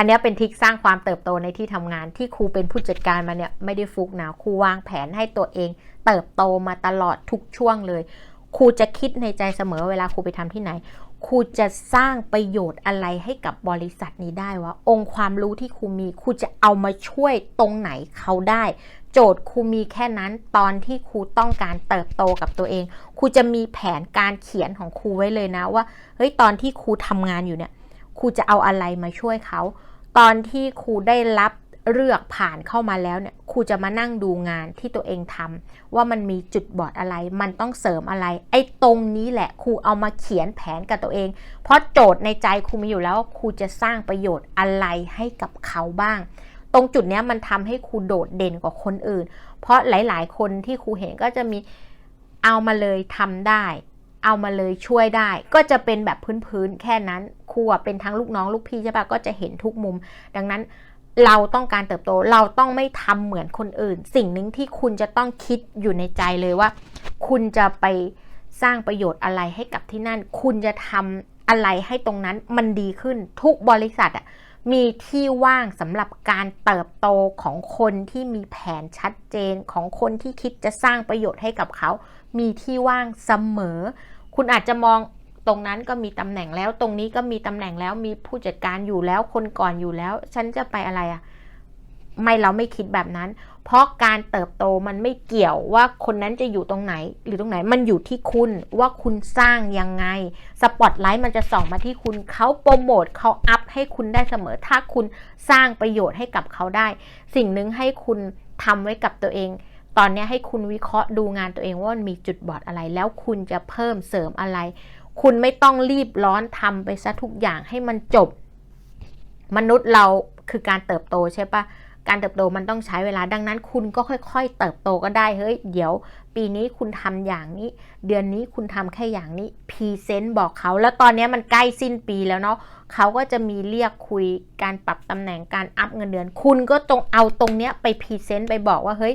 อันนี้เป็นทริคสร้างความเติบโตในที่ทำงานที่ครูเป็นผู้จัดการมาเนี่ยไม่ได้ฟุกนะครูวางแผนให้ตัวเอง เติบโตมาตลอดทุกช่วงเลยครูจะคิดในใจเสมอเวลาครูไปทำที่ไหนครูจะสร้างประโยชน์อะไรให้กับบริษัทนี้ได้วะองค์ความรู้ที่ครูมีครูจะเอามาช่วยตรงไหนเขาได้ โจทย์ครูมีแค่นั้นตอนที่ครูต้องการเติบโตกับตัวเองครูจะมีแผนการเขียนของครูไว้เลยนะว่าเฮ้ยตอนที่ครูทำงานอยู่เนี่ยครูจะเอาอะไรมาช่วยเขา ตอนที่ครูได้รับเลือกผ่านเข้ามาแล้วเนี่ยครูจะมานั่งดูงานที่ตัวเองทำว่ามันมีจุดบอดอะไร มันต้องเสริมอะไร ไอ้ตรงนี้แหละครูเอามาเขียนแผนกับตัวเอง เพราะโจทย์ในใจครูมีอยู่แล้วครูจะสร้างประโยชน์อะไรให้กับเขาบ้าง ตรงจุดนี้มันทำให้ครูโดดเด่นกว่าคนอื่น เพราะหลาย ๆ คนที่ครูเห็นก็จะมีเอามาเลยทำได้ เอามาเลยช่วยได้ ก็จะเป็นแบบพื้นๆแค่นั้น ครูอเป็นทั้งลูกน้องลูกพี่ใช่ปะก็จะเห็นทุกมุม ดังนั้นเราต้องการเติบโตเราต้องไม่ทำเหมือนคนอื่น สิ่งหนึ่งที่คุณจะต้องคิดอยู่ในใจเลยว่า คุณจะไปสร้างประโยชน์อะไรให้กับที่นั่น คุณจะทำอะไรให้ตรงนั้นมันดีขึ้นทุกบริษัทอะมีที่ว่างสำหรับการเติบโตของคนที่มีแผนชัดเจนของคนที่คิดจะสร้างประโยชน์ให้กับเขา มีที่ว่างเสมอ คุณอาจจะมอง ตรงนั้นก็มีตำแหน่งแล้ว ตรงนี้ก็มีตำแหน่งแล้วมีผู้จัดการอยู่แล้วคนก่อนอยู่แล้ว ฉันจะไปอะไรอะไม่เราไม่คิดแบบนั้น เพราะการเติบโตมันไม่เกี่ยวว่าคนนั้นจะอยู่ตรงไหน หรือตรงไหนมันอยู่ที่คุณว่าคุณสร้างยังไงสปอตไลท์มันจะส่องมาที่คุณเขาโปรโมทเขาอัพให้คุณได้เสมอถ้าคุณสร้างประโยชน์ให้กับเขาได้ สิ่งหนึ่งให้คุณทำไว้กับตัวเอง ตอนนี้ให้คุณวิเคราะห์ดูงานตัวเองว่ามันมีจุดบอดอะไร แล้วคุณจะเพิ่มเสริมอะไร คุณไม่ต้องรีบร้อนทำไปซะทุกอย่างให้มันจบ มนุษย์เราคือการเติบโตใช่ปะการเติบโตมันต้องใช้เวลาดังนั้น คุณก็ค่อย ๆ เติบโตก็ได้เฮ้ยเดี๋ยว ปีนี้คุณทำอย่างนี้ เดือนนี้คุณทำแค่อย่างนี้พรีเซนต์บอกเขา แล้วตอนนี้มันใกล้สิ้นปีแล้วเนาะเขาก็จะมีเรียกคุยการปรับตำแหน่งการอัพเงินเดือน คุณก็ตรงเอาตรงเนี้ยไปพรีเซนต์ไปบอกว่าเฮ้ย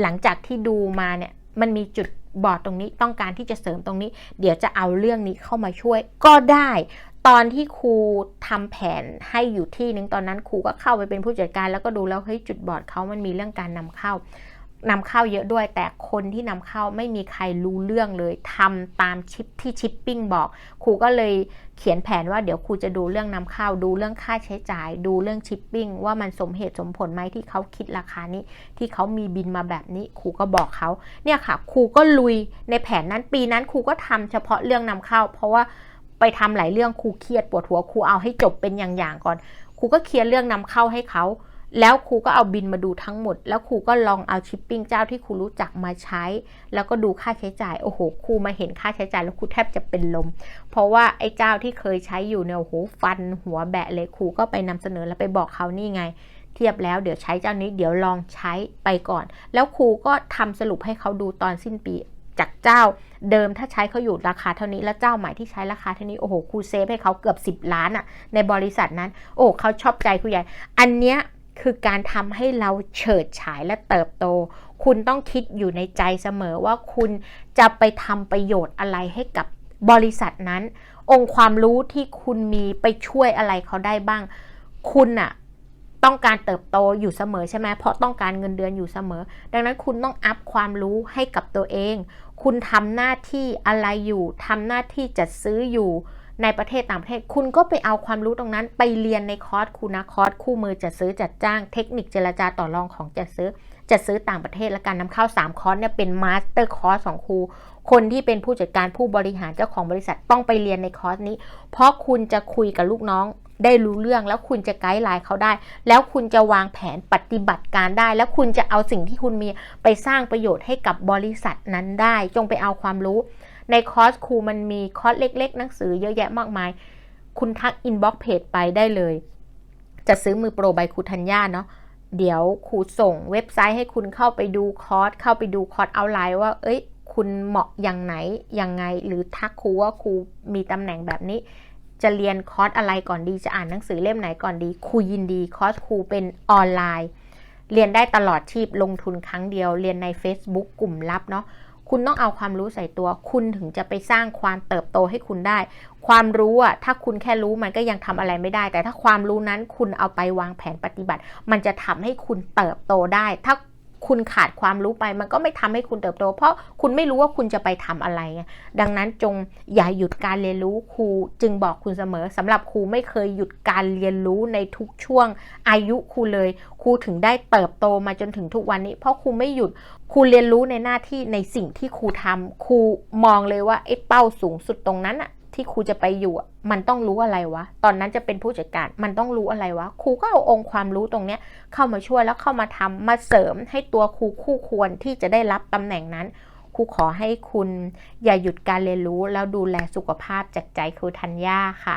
หลังจากที่ดูมาเนี่ยมันมีจุด บอร์ดตรงนี้ต้องการที่จะเสริมตรงนี้ เดี๋ยวจะเอาเรื่องนี้เข้ามาช่วยก็ได้ ตอนที่ครูทำแผนให้อยู่ที่นึงตอนนั้นครูก็เข้าไปเป็นผู้จัดการแล้วก็ดูแล้วเฮ้ยจุดบอดเขามันมีเรื่องการนำเข้า นำเข้าเยอะด้วย แต่คนที่นำเข้าไม่มีใครรู้เรื่องเลยทำตามชิปที่ชิปปิ้งบอก ครูก็เลยเขียนแผนว่าเดี๋ยวครูจะดูเรื่องนำเข้า ดูเรื่องค่าใช้จ่าย ดูเรื่องชิปปิ้งว่ามันสมเหตุสมผลไหมที่เขาคิดราคานี้ ที่เขามีบินมาแบบนี้ครูก็บอกเขาเนี่ยค่ะครูก็ลุยในแผนนั้นปีนั้นครูก็ทำเฉพาะเรื่องนำเข้า เพราะว่าไปทำหลายเรื่องครูเครียดปวดหัวครูเอาให้จบเป็นอย่างๆก่อนครูก็เคลียร์เรื่องนำเข้าให้เขา แล้วครูก็เอาบินมาดูทั้งหมด แล้วครูก็ลองเอาชิปปิ้งเจ้าที่ครูรู้จักมาใช้ แล้วก็ดูค่าใช้จ่าย โอ้โห ครูมาเห็นค่าใช้จ่ายแล้วครูแทบจะเป็นลม เพราะว่าไอ้เจ้าที่เคยใช้อยู่เนี่ย โอ้โห ฟันหัวแบะเลย ครูก็ไปนำเสนอแล้วไปบอกเขานี่ไง เทียบแล้วเดี๋ยวใช้เจ้านี้ เดี๋ยวลองใช้ไปก่อน แล้วครูก็ทำสรุปให้เขาดูตอนสิ้นปีจากเจ้าเดิมถ้าใช้เขาอยู่ราคาเท่านี้แล้วเจ้าใหม่ที่ใช้ราคาเท่านี้โอ้โหครูเซฟให้เขาเกือบ 10 ล้านอะในบริษัทนั้น โอ้เขาชอบใจครูใหญ่ อันเนี้ย คือการทำให้เราเฉิดฉายและเติบโต คุณต้องคิดอยู่ในใจเสมอว่าคุณจะไปทำประโยชน์อะไรให้กับบริษัทนั้น องค์ความรู้ที่คุณมีไปช่วยอะไรเขาได้บ้าง คุณอะต้องการเติบโตอยู่เสมอใช่ไหมเพราะต้องการเงินเดือนอยู่เสมอ ดังนั้นคุณต้องอัพความรู้ให้กับตัวเอง คุณทำหน้าที่อะไรอยู่ทำหน้าที่จัดซื้ออยู่ ในประเทศต่างประเทศ คุณก็ไปเอาความรู้ตรงนั้นไปเรียนในคอร์สคุณนะคอร์สคู่มือจัดซื้อจัดจ้างเทคนิคเจรจาต่อรองของจัดซื้อจัดซื้อต่างประเทศและการนำเข้า 3 คอร์สเนี่ยเป็นมาสเตอร์คอร์สของครู คนที่เป็นผู้จัดการผู้บริหารเจ้าของบริษัทต้องไปเรียนในคอร์สนี้ เพราะคุณจะคุยกับลูกน้องได้รู้เรื่องแล้วคุณจะไกด์ไลน์เขาได้ แล้วคุณจะวางแผนปฏิบัติการได้ แล้วคุณจะเอาสิ่งที่คุณมีไปสร้างประโยชน์ให้กับบริษัทนั้นได้ จงไปเอาความรู้ ในคอร์สครูมันมีคอร์สเล็ก ๆ หนังสือเยอะแยะมากมาย คุณทักอินบ็อกเพจไปได้เลย จะซื้อมือโปรใบครูธัญญาเนาะเดี๋ยวครูส่งเว็บไซต์ให้คุณเข้าไปดูคอร์สเข้าไปดูคอร์สเอาไลน์ว่า เอ้ย คุณเหมาะอย่างไหนยังไง หรือทักครูว่าครูมีตำแหน่งแบบนี้ จะเรียนคอร์สอะไรก่อนดีจะอ่านหนังสือเล่มไหนก่อนดีครูยินดีคอร์สครูเป็นออนไลน์ เรียนได้ตลอดชีพลงทุนครั้งเดียว เรียนใน Facebook กลุ่มลับเนาะ คุณต้องเอาความรู้ใส่ตัว คุณถึงจะไปสร้างความเติบโตให้คุณได้ ความรู้อะถ้าคุณแค่รู้มันก็ยังทำอะไรไม่ได้ แต่ถ้าความรู้นั้นคุณเอาไปวางแผนปฏิบัติ มันจะทำให้คุณเติบโตได้ ถ้า คุณขาดความรู้ไป มันก็ไม่ทำให้คุณเติบโต เพราะคุณไม่รู้ว่าคุณจะไปทำอะไร ดังนั้นจงอย่าหยุดการเรียนรู้ครูจึงบอกคุณเสมอสำหรับครูไม่เคยหยุดการเรียนรู้ในทุกช่วงอายุครูเลยครูถึงได้เติบโตมาจนถึงทุกวันนี้ เพราะครูไม่หยุดครูเรียนรู้ในหน้าที่ในสิ่งที่ครูทำครูมองเลยว่าไอ้เป้าสูงสุดตรงนั้นอะ ที่ครูจะไปอยู่มันต้องรู้อะไรวะ ตอนนั้นจะเป็นผู้จัดการมันต้องรู้อะไรวะครูก็เอาองค์ความรู้ตรงเนี้ยเข้ามาช่วยแล้วเข้ามาทำมาเสริมให้ตัวครูคู่ควรที่จะได้รับตำแหน่งนั้นครูขอให้คุณอย่าหยุดการเรียนรู้แล้วดูแลสุขภาพจากใจครูธัญญาค่ะ